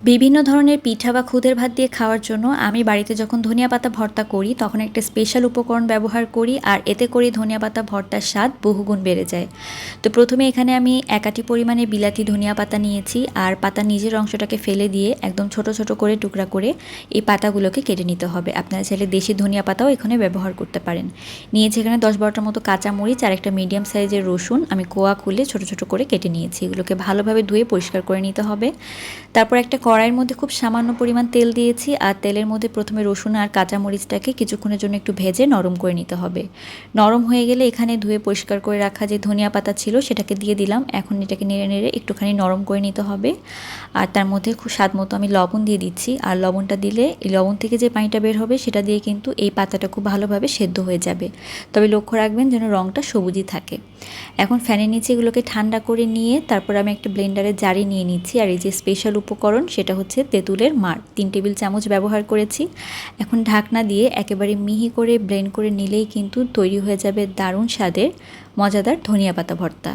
বিভিন্ন ধরনের পিঠা বা খুদের ভাত দিয়ে খাওয়ার জন্য আমি বাড়িতে যখন ধনিয়া পাতা ভর্তা করি, তখন একটা স্পেশাল উপকরণ ব্যবহার করি আর এতে করে ধনিয়া পাতা ভর্তার স্বাদ বহুগুণ বেড়ে যায়। তো প্রথমে এখানে আমি একাটি পরিমাণে বিলাতি ধনিয়া পাতা নিয়েছি আর পাতার নিজের অংশটাকে ফেলে দিয়ে একদম ছোট ছোট করে টুকরা করে এই পাতাগুলোকে কেটে নিতে হবে। আপনারা চাইলে দেশি ধনিয়া পাতাও এখানে ব্যবহার করতে পারেন। নিয়েছি এখানে দশ বারোটার মতো কাঁচা মরিচ আর একটা মিডিয়াম সাইজের রসুন আমি কোয়া খুলে ছোট ছোট করে কেটে নিয়েছি। এগুলোকে ভালোভাবে ধুয়ে পরিষ্কার করে নিতে হবে। তারপর একটা কড়াইয়ের মধ্যে খুব সামান্য পরিমাণ তেল দিয়েছি আর তেলের মধ্যে প্রথমে রসুন আর কাঁচামরিচটাকে কিছুক্ষণের জন্য একটু ভেজে নরম করে নিতে হবে। নরম হয়ে গেলে এখানে ধুয়ে পরিষ্কার করে রাখা যে ধনিয়া পাতা ছিল সেটাকে দিয়ে দিলাম। এখন এটাকে নেড়ে নেড়ে একটুখানি নরম করে নিতে হবে। আর তার মধ্যে খুব স্বাদ মতো আমি লবণ দিয়ে দিচ্ছি। আর লবণটা দিলে এই লবণ থেকে যে পানিটা বের হবে সেটা দিয়ে কিন্তু এই পাতাটা খুব ভালোভাবে সেদ্ধ হয়ে যাবে। তবে লক্ষ্য রাখবেন যেন রঙটা সবুজই থাকে। এখন ফ্যানের নিচে এগুলোকে ঠান্ডা করে নিয়ে তারপর আমি একটা ব্লেন্ডারে জারি নিয়ে নিচ্ছি। আর এই যে স্পেশাল উপকরণ সেটা হচ্ছে তেঁতুলের মার। তিন টেবিল চামচ ব্যবহার করেছি। এখন ঢাকনা দিয়ে একেবারে মিহি করে ব্লেন্ড করে নিলেই কিন্তু তৈরি হয়ে যাবে দারুণ স্বাদের, মজাদার ধনিয়া পাতা ভর্তা।